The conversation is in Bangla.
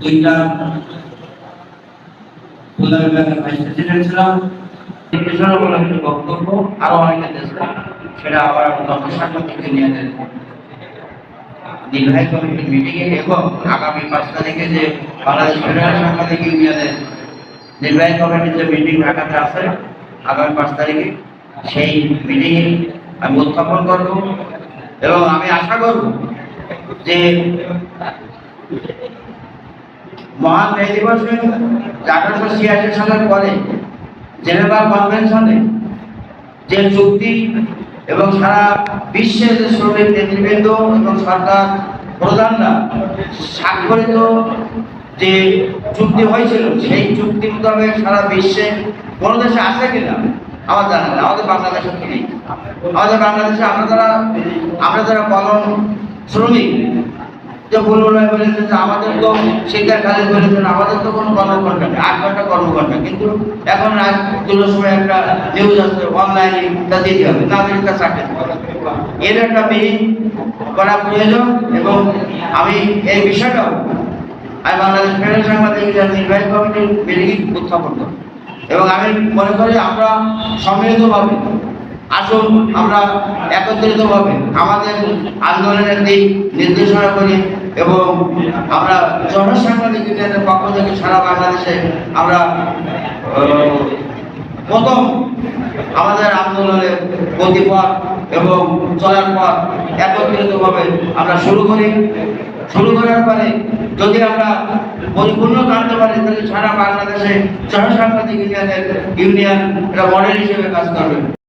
দুইটা খুলনা বিভাগের আরও অনেকে দিয়েছিলাম সেটা আবার নিয়ে নির্বাহী কমিটির মিটিং এবং আগামী পাঁচ তারিখে যে বাংলাদেশ ফেডারেশন সাংবাদিক ইউনিয়নের নির্বাহী কমিটির যে মিটিং ঢাকাতে আছে, আগামী পাঁচ তারিখে, সেই মিটিং আমি উত্থাপন করব এবং আমি আশা করব যে মহান মে দিবসে আঠারোশো ছিয়াশি সালের পরে জেনেভা কনভেনশনে যে চুক্তি এবং সারা বিশ্বের যে শ্রমিক নেতৃবৃন্দ এবং সরকার প্রধানরা স্বাক্ষরিত যে চুক্তি হয়েছিল, সেই চুক্তি মোতাবেক সারা বিশ্বে কোনো দেশে আছে কিনা আমার জানা না আমাদের বাংলাদেশে কি নেই? আমাদের বাংলাদেশে আমরা যারা আমরা যারা কলম শ্রমিক আমাদের তো বলেছেন আমাদের তো কোনো নেই, আট ঘণ্টা কিন্তু এখন সময় একটা নিউজ অনলাইনে তা হবে এর একটা করা প্রয়োজন এবং আমি এই বিষয়টাও আমি বাংলাদেশ উত্থাপন করব। এবং আমি মনে করি আমরা সম্মিলিতভাবে আসুন, আমরা একত্রিতভাবে আমাদের আন্দোলনের দিক নির্দেশনা করি এবং আমরা জনসাংবাদিক ইউনিয়নের পক্ষ থেকে সারা বাংলাদেশে আমরা প্রথম আমাদের আন্দোলনের গতিপথ এবং চলার পথ একত্রিতভাবে আমরা শুরু করি। শুরু করার পরে যদি আমরা পরিপূর্ণ করতে পারি, তাহলে সারা বাংলাদেশে জনসাংবাদিক ইউনিয়নের, ইউনিয়ন একটা মডেল হিসেবে কাজ করবে।